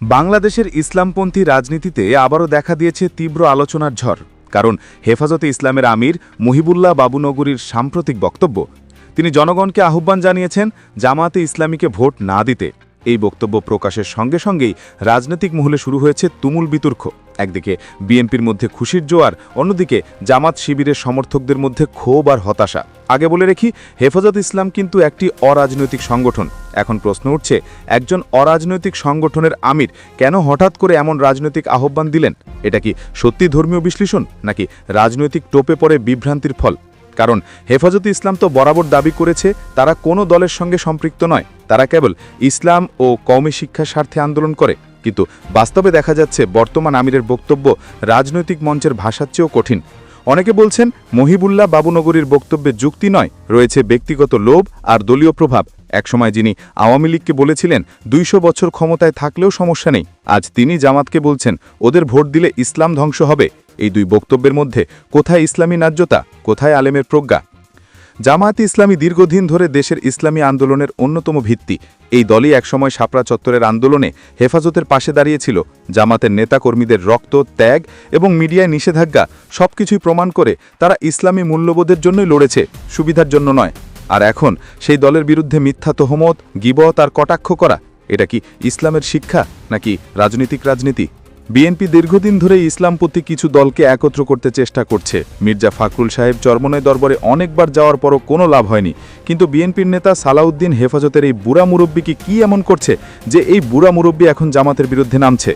বাংলাদেশের ইসলামপন্থী রাজনীতিতে আবারও দেখা দিয়েছে তীব্র আলোচনার ঝড়, কারণ হেফাজতে ইসলামের আমির মুহিবুল্লাহ বাবুনগরীর সাম্প্রতিক বক্তব্য। তিনি জনগণকে আহ্বান জানিয়েছেন জামাতে ইসলামীকে ভোট না দিতে। এই বক্তব্য প্রকাশের সঙ্গে সঙ্গেই রাজনৈতিক মহলে শুরু হয়েছে তুমুল বিতর্ক। একদিকে বিএনপির মধ্যে খুশির জোয়ার, অন্যদিকে জামাত শিবিরের সমর্থকদের মধ্যে ক্ষোভ আর হতাশা। আগে বলে রেখি, হেফাজত ইসলাম কিন্তু একটি অরাজনৈতিক সংগঠন। এখন প্রশ্ন উঠছে, একজন অরাজনৈতিক সংগঠনের আমির কেন হঠাৎ করে এমন রাজনৈতিক আহ্বান দিলেন? এটা কি সত্যি ধর্মীয় বিশ্লেষণ, নাকি রাজনৈতিক টোপে পড়ে বিভ্রান্তির ফল? কারণ হেফাজতে ইসলাম তো বরাবর দাবি করেছে, তারা কোনো দলের সঙ্গে সম্পৃক্ত নয়। তারা কেবল ইসলাম ও কওমি শিক্ষার স্বার্থে আন্দোলন করে। কিন্তু বাস্তবে দেখা যাচ্ছে বর্তমান আমিরের বক্তব্য রাজনৈতিক মঞ্চের ভাষার চেয়েও কঠিন। অনেকে বলছেন, মহিবুল্লাহ বাবুনগরীর বক্তব্যে যুক্তি নয়, রয়েছে ব্যক্তিগত লোভ আর দলীয় প্রভাব। একসময় যিনি আওয়ামী লীগকে বলেছিলেন, দুইশো বছর ক্ষমতায় থাকলেও সমস্যা নেই। আজ তিনি জামাতকে বলছেন, ওদের ভোট দিলে ইসলাম ধ্বংস হবে। এই দুই বক্তব্যের মধ্যে কোথায় ইসলামী ন্যায্যতা, কোথায় আলেমের প্রজ্ঞা? জামায়াতে ইসলামী দীর্ঘদিন ধরে দেশের ইসলামী আন্দোলনের অন্যতম ভিত্তি। এই দলই একসময় শাপলা চত্বরের আন্দোলনে হেফাজতের পাশে দাঁড়িয়েছিল। জামাতের নেতাকর্মীদের রক্ত, ত্যাগ এবং মিডিয়ায় নিষেধাজ্ঞা সবকিছুই প্রমাণ করে তারা ইসলামী মূল্যবোধের জন্যই লড়েছে, সুবিধার জন্য নয়। আর এখন সেই দলের বিরুদ্ধে মিথ্যা তহমত, গিবত আর কটাক্ষ করা, এটা কি ইসলামের শিক্ষা নাকি রাজনৈতিক রাজনীতি? বিএনপি দীর্ঘদিন ধরে ইসলামপন্থী কিছু দলকে একত্র করতে চেষ্টা করছে। মির্জা ফাকরুল সাহেব চরমনয় দরবারে অনেকবার যাওয়ার পরও কোনো লাভ হয়নি। কিন্তু বিএনপির নেতা সালাউদ্দিন হেফাজতের এই বুড়া মুরব্বীকে কি এমন করছে যে এই বুড়া মুরব্বী এখন জামাতের বিরুদ্ধে নামছে?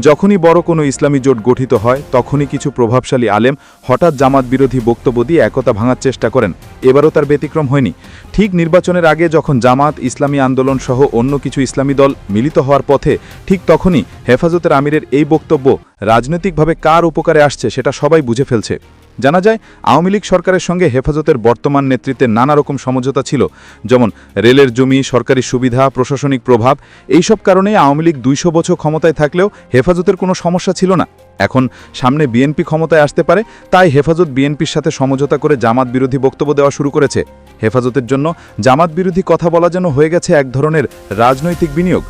যখনই বড় কোনো ইসলামী জোট গঠিত হয়, তখনই কিছু প্রভাবশালী আলেম হঠাৎ জামাত বিরোধী বক্তব্য দিয়ে একতা ভাঙার চেষ্টা করেন। এবারও তার ব্যতিক্রম হয়নি। ঠিক নির্বাচনের আগে যখন জামাত, ইসলামী আন্দোলন সহ অন্য কিছু ইসলামী দল মিলিত হওয়ার পথে, ঠিক তখনই হেফাজতের আমিরের এই বক্তব্য রাজনৈতিকভাবে কার উপকারে আসছে সেটা সবাই বুঝে ফেলছে। জানা যায়, আওয়ামী লীগ সরকারের সঙ্গে হেফাজতের বর্তমান নেতৃত্বে নানা রকম সমঝোতা ছিল, যেমন রেলের জমি, সরকারি সুবিধা, প্রশাসনিক প্রভাব, এইসব কারণে আওয়ামী লীগ দুইশো বছর ক্ষমতায় থাকলেও হেফাজতের কোনো সমস্যা ছিল না। এখন সামনে বিএনপি ক্ষমতায় আসতে পারে, তাই হেফাজত বিএনপির সাথে সমঝোতা করে জামাত বিরোধী বক্তব্য দেওয়া শুরু করেছে। হেফাজতের জন্য জামাত বিরোধী কথা বলা যেন হয়ে গেছে এক ধরনের রাজনৈতিক বিনিয়োগ।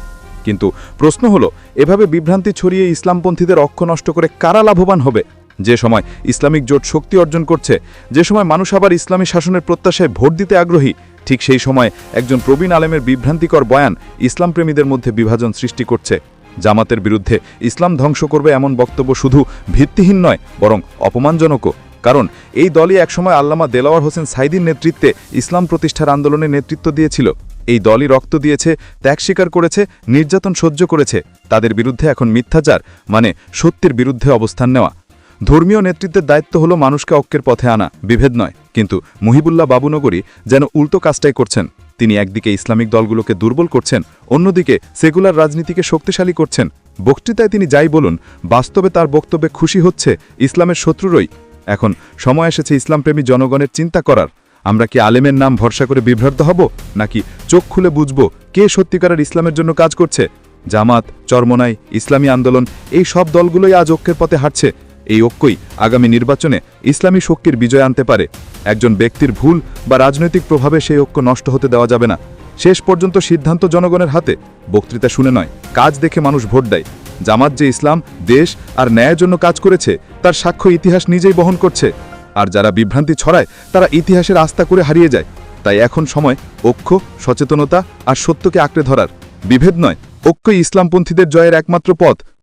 কিন্তু প্রশ্ন হলো, এভাবে বিভ্রান্তি ছড়িয়ে ইসলামপন্থীদের অক্ষ নষ্ট করে কারা লাভবান হবে? যে সময় ইসলামিক জোট শক্তি অর্জন করছে, যে সময় মানুষ আবার ইসলামী শাসনের প্রত্যাশায় ভোট দিতে আগ্রহী, ঠিক সেই সময় একজন প্রবীণ আলেমের বিভ্রান্তিকর বয়ান ইসলাম প্রেমীদের মধ্যে বিভাজন সৃষ্টি করছে। জামাতের বিরুদ্ধে ইসলাম ধ্বংস করবে এমন বক্তব্য শুধু ভিত্তিহীন নয়, বরং অপমানজনকও। কারণ এই দলই একসময় আল্লামা দেলাওয়ার হোসেন সাইদির নেতৃত্বে ইসলাম প্রতিষ্ঠার আন্দোলনে নেতৃত্ব দিয়েছিল। এই দলই রক্ত দিয়েছে, ত্যাগ স্বীকার করেছে, নির্যাতন সহ্য করেছে। তাদের বিরুদ্ধে এখন মিথ্যাচার মানে সত্যের বিরুদ্ধে অবস্থান নেওয়া। ধর্মীয় নেতৃত্বের দায়িত্ব হলো মানুষকে ঐক্যের পথে আনা, বিভেদ নয়। কিন্তু মহিবুল্লাহ বাবুনগরী যেন উল্টো কাজটাই করছেন। তিনি একদিকে ইসলামিক দলগুলোকে দুর্বল করছেন, অন্যদিকে সেকুলার রাজনীতিকে শক্তিশালী করছেন। বক্তৃতায় তিনি যাই বলুন, বাস্তবে তার বক্তব্যে খুশি হচ্ছে ইসলামের শত্রুরই। এখন সময় এসেছে ইসলামপ্রেমী জনগণের চিন্তা করার। আমরা কি আলেমের নাম ভরসা করে বিভ্রান্ত হব, নাকি চোখ খুলে বুঝব কে সত্যিকারের ইসলামের জন্য কাজ করছে? জামাত, চরমনাই, ইসলামী আন্দোলন, এই সব দলগুলোই আজ ঐক্যের পথে হাঁটছে। এই ঐক্যই আগামী নির্বাচনে ইসলামী শক্তির বিজয় আনতে পারে। একজন ব্যক্তির ভুল বা রাজনৈতিক প্রভাবে সেই ঐক্য নষ্ট হতে দেওয়া যাবে না। শেষ পর্যন্ত সিদ্ধান্ত জনগণের হাতে, বক্তৃতা শুনে নয়, কাজ দেখে মানুষ ভোট দেয়। জামাত যে ইসলাম, দেশ আর ন্যায়ের জন্য কাজ করেছে, তার সাক্ষ্য ইতিহাস নিজেই বহন করছে। আর যারা বিভ্রান্তি ছড়ায়, তারা ইতিহাসের আস্থা করে হারিয়ে যায়। তাই এখন সময় ঐক্য, সচেতনতা আর সত্যকে আঁকড়ে ধরার। বিভেদ নয়, ঐক্যই ইসলামপন্থীদের জয়ের একমাত্র পথ।